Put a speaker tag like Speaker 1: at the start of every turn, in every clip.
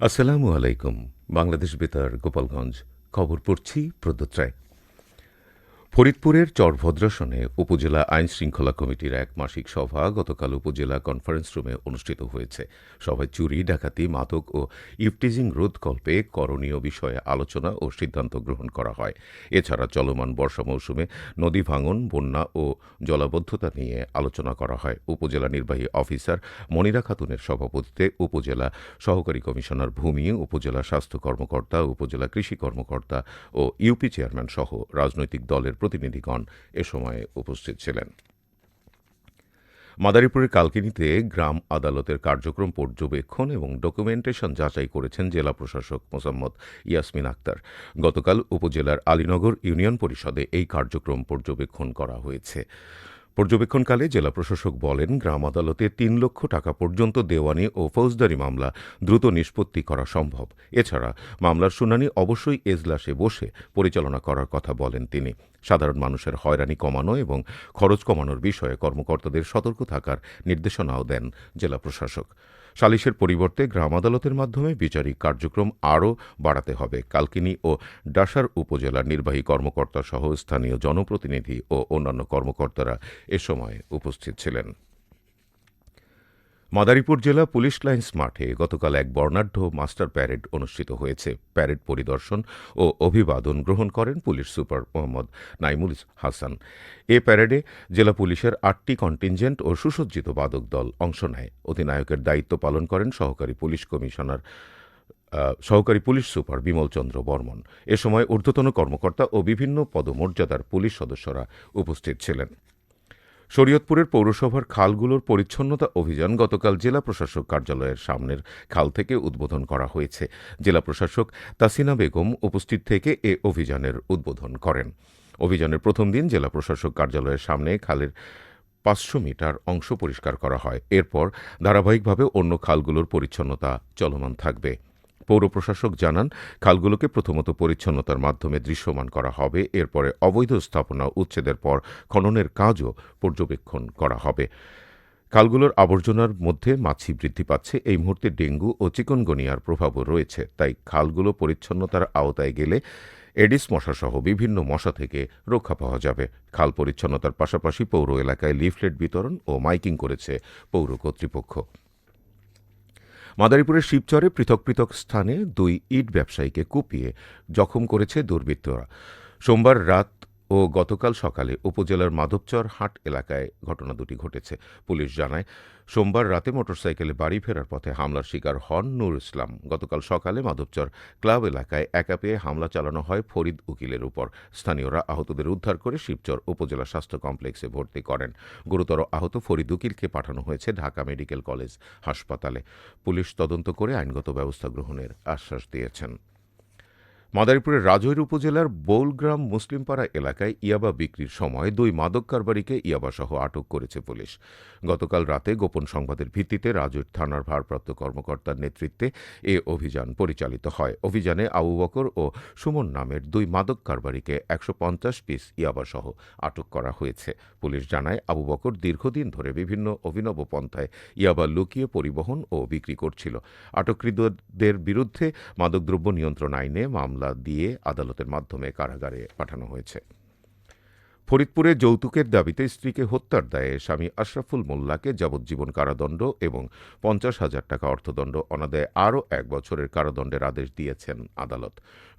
Speaker 1: আসসালামু আলাইকুম বাংলাদেশ বেতার গোপালগঞ্জ। খবর পড়ছি প্রদ্যোৎ রায় ফরিদপুরের চরভদ্রাসনে উপজেলা আইন শৃঙ্খলা কমিটির এক মাসিক সভা গতকাল উপজেলা কনফারেন্স রুমে অনুষ্ঠিত হয়েছে। সভায় চুরি, ডাকাতি, মাদক ও ইফটিজিং রোধকল্পে করণীয় বিষয়ে আলোচনা ও সিদ্ধান্ত গ্রহণ করা হয়। এছাড়া চলমান বর্ষা মৌসুমে নদী ভাঙন, বন্যা ও জলাবদ্ধতা নিয়ে আলোচনা করা হয়। উপজেলা নির্বাহী অফিসার মনিরা খাতুনের সভাপতিত্বে উপজেলা সহকারী কমিশনার ভূমি, উপজেলা স্বাস্থ্য কর্মকর্তা, উপজেলা কৃষি কর্মকর্তা ও ইউপি চেয়ারম্যান সহ রাজনৈতিক দলের প্রতিনিধিগণ এ সময় উপস্থিত ছিলেন। মাদারীপুরের কালকিনিতে গ্রাম আদালতের কার্যক্রম পর্যবেক্ষণ এবং ডকুমেন্টেশন যাচাই করেছেন জেলা প্রশাসক মোসাম্মদ ইয়াসমিন আক্তার। গতকাল উপজেলার আলীনগর ইউনিয়ন পরিষদে এই কার্যক্রম পর্যবেক্ষণ করা হয়েছে। পর্যবেক্ষণকালে জেলা প্রশাসক বলেন, গ্রাম আদালতে তিন লক্ষ টাকা পর্যন্ত দেওয়ানি ও ফৌজদারি মামলা দ্রুত নিষ্পত্তি করা সম্ভব। এছাড়া, মামলার শুনানি অবশ্যই এজলাসে বসে পরিচালনা করার কথা বলেন তিনি। সাধারণ মানুষের হয়রানি কমানো এবং খরচ কমানোর বিষয়ে কর্মকর্তাদের সতর্ক থাকার নির্দেশনাও দেন জেলা প্রশাসক। সালিশের পরিবর্তে গ্রাম আদালতের মাধ্যমে বিচারিক কার্যক্রম আরও বাড়াতে হবে। কালকিনি ও ডাসার উপজেলার নির্বাহী কর্মকর্তা সহ স্থানীয় জনপ্রতিনিধি ও অন্যান্য কর্মকর্তারা এ সময় উপস্থিত ছিলেন। মাদারীপুর জেলা পুলিশ লাইন্স মাঠে গতকাল এক বর্ণাঢ্য মাস্টার প্যারেড অনুষ্ঠিত হয়েছে। প্যারেড পরিদর্শন ও অভিবাদন গ্রহণ করেন পুলিশ সুপার মোহাম্মদ নাইমুল হাসান। এ প্যারেডে জেলা পুলিশের আটটি কন্টিনজেন্ট ও সুসজ্জিত বাদক দল অংশ নেয়। অধিনায়কের দায়িত্ব পালন করেন সহকারী পুলিশ কমিশনার সহকারী পুলিশ সুপার বিমল চন্দ্র বর্মন। এ সময় ঊর্ধ্বতন কর্মকর্তা ও বিভিন্ন পদমর্যাদার পুলিশ সদস্যরা উপস্থিত ছিলেন। শরীয়তপুরের পৌরসভার খালগুলোর পরিচ্ছন্নতা অভিযান গতকাল জেলা প্রশাসক কার্যালয়ের সামনের খাল থেকে উদ্বোধন করা হয়েছে। জেলা প্রশাসক তাসিনা বেগম উপস্থিত থেকে এ অভিযানের উদ্বোধন করেন। অভিযানের প্রথম দিন জেলা প্রশাসক কার্যালয়ের সামনে খালের পাঁচশো মিটার অংশ পরিষ্কার করা হয়। এরপর ধারাবাহিকভাবে অন্য খালগুলোর পরিচ্ছন্নতা চলমান থাকবে। পৌর প্রশাসক জানান, খালগুলোকে প্রথমত পরিচ্ছন্নতার মাধ্যমে দৃশ্যমান করা হবে, এরপরে অবৈধ স্থাপনা উচ্ছেদের পর খননের কাজও পর্যবেক্ষণ করা হবে। খালগুলোর আবর্জনার মধ্যে মাছি বৃদ্ধি পাচ্ছে, এই মুহূর্তে ডেঙ্গু ও চিকনগনিয়ার প্রভাবও রয়েছে, তাই খালগুলো পরিচ্ছন্নতার আওতায় গেলে এডিস মশাসহ বিভিন্ন মশা থেকে রক্ষা পাওয়া যাবে। খাল পরিচ্ছন্নতার পাশাপাশি পৌর এলাকায় লিফলেট বিতরণ ও মাইকিং করেছে পৌর কর্তৃপক্ষ। মাদারীপুরের শিবচরে পৃথক পৃথক স্থানে দুই ইট ব্যবসায়ীকে কুপিয়ে জখম করেছে দুর্বৃত্তরা। সোমবার রাত ও গতকাল সকালে উপজেলার মাধবচর হাট এলাকায় ঘটনা দুটি ঘটেছে। পুলিশ জানায়, সোমবার রাতে মোটরসাইকেলে বাড়ি ফেরার পথে হামলার শিকার হন নূর ইসলাম। গতকাল সকালে মাধবচর ক্লাব এলাকায় একা পেয়ে হামলা চালানো হয় ফরিদ উকিলের উপর। স্থানীয়রা আহতদের উদ্ধার করে শিবচর উপজেলা স্বাস্থ্য কমপ্লেক্সে ভর্তি করেন। গুরুতর আহত ফরিদ উকিলকে পাঠানো হয়েছে ঢাকা মেডিকেল কলেজ হাসপাতালে। পুলিশ তদন্ত করে আইনগত ব্যবস্থা গ্রহণের আশ্বাস দিয়েছেন। মাদারীপুরের রাজৈর উপজেলার বৌলগ্রাম মুসলিমপাড়া এলাকায় ইয়াবা বিক্রির সময় দুই মাদক কারবারিকে ইয়াবাসহ আটক করেছে পুলিশ। গতকাল রাতে গোপন সংবাদের ভিত্তিতে রাজৈর থানার ভারপ্রাপ্ত কর্মকর্তার নেতৃত্বে এ অভিযান পরিচালিত হয়। অভিযানে আবু বকর ও সুমন নামের দুই মাদক কারবারিকে একশো পঞ্চাশ পিস ইয়াবাসহ আটক করা হয়েছে। পুলিশ জানায়, আবু বকর দীর্ঘদিন ধরে বিভিন্ন অভিনব পন্থায় ইয়াবা লুকিয়ে পরিবহন ও বিক্রি করছিল। আটককৃতদের বিরুদ্ধে মাদকদ্রব্য নিয়ন্ত্রণ আইনে মামলা মামলা দিয়ে আদালতের মাধ্যমে কারাগারে পাঠানো হয়েছে। ফরিদপুরে যৌতুকের দাবিতে স্ত্রীকে হত্যার দায়ে স্বামী আশরাফুল মোল্লাকে যাবজ্জীবন কারাদণ্ড এবং পঞ্চাশ হাজার টাকা অর্থদণ্ড অনাদায়ে আরও এক বছরের কারাদণ্ডের আদেশ দিয়েছেন আদালত।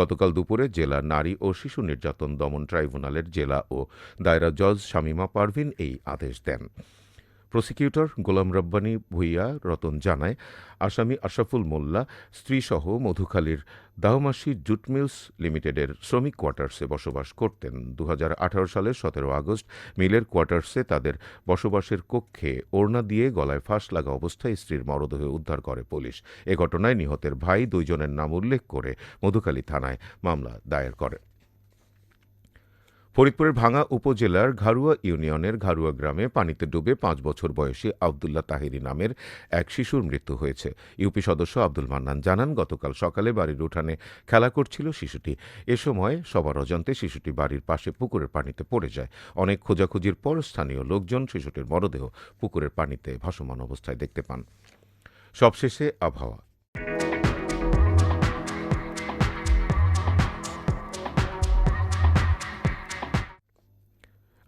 Speaker 1: গতকাল দুপুরে জেলা নারী ও শিশু নির্যাতন দমন ট্রাইব্যুনালের জেলা ও দায়রা জজ শামীমা পারভিন এই আদেশ দেন। প্রসিকিউটর গোলাম রব্বানী ভুইয়া রতন জানায়, আসামি আশরাফুল মোল্লা, স্ত্রীসহ মধুখালীর দাহমাসি জুট মিলস লিমিটেডের শ্রমিক কোয়ার্টার্সে বসবাস করতেন। দু হাজার আঠারো সালের সতেরো আগস্ট মিলের কোয়ার্টার্সে তাদের বসবাসের কক্ষে ওড়না দিয়ে গলায় ফাঁস লাগা অবস্থায় স্ত্রীর মরদেহ উদ্ধার করে পুলিশ। এ ঘটনায় নিহতের ভাই দুইজনের নাম উল্লেখ করে মধুখালী থানায় মামলা দায়ের করে। ফরিদপুরের ভাঙা উপজেলার ঘারুয়া ইউনিয়নের ঘারুয়া গ্রামে পানিতে ডুবে পাঁচ বছর বয়সী আবদুল্লাহ তাহিরি নামের এক শিশুর মৃত্যু হয়েছে। ইউপি সদস্য আব্দুল মান্নান জানান, গতকাল সকালে বাড়ির উঠানে খেলা করছিল শিশুটি। এ সময় সবার অজান্তে শিশুটি বাড়ির পাশে পুকুরের পানিতে পড়ে যায়। অনেক খোঁজাখুঁজির পর স্থানীয় লোকজন শিশুটির মরদেহ পুকুরের পানিতে ভাসমান অবস্থায় দেখতে পান। সবশেষে আবহাওয়া।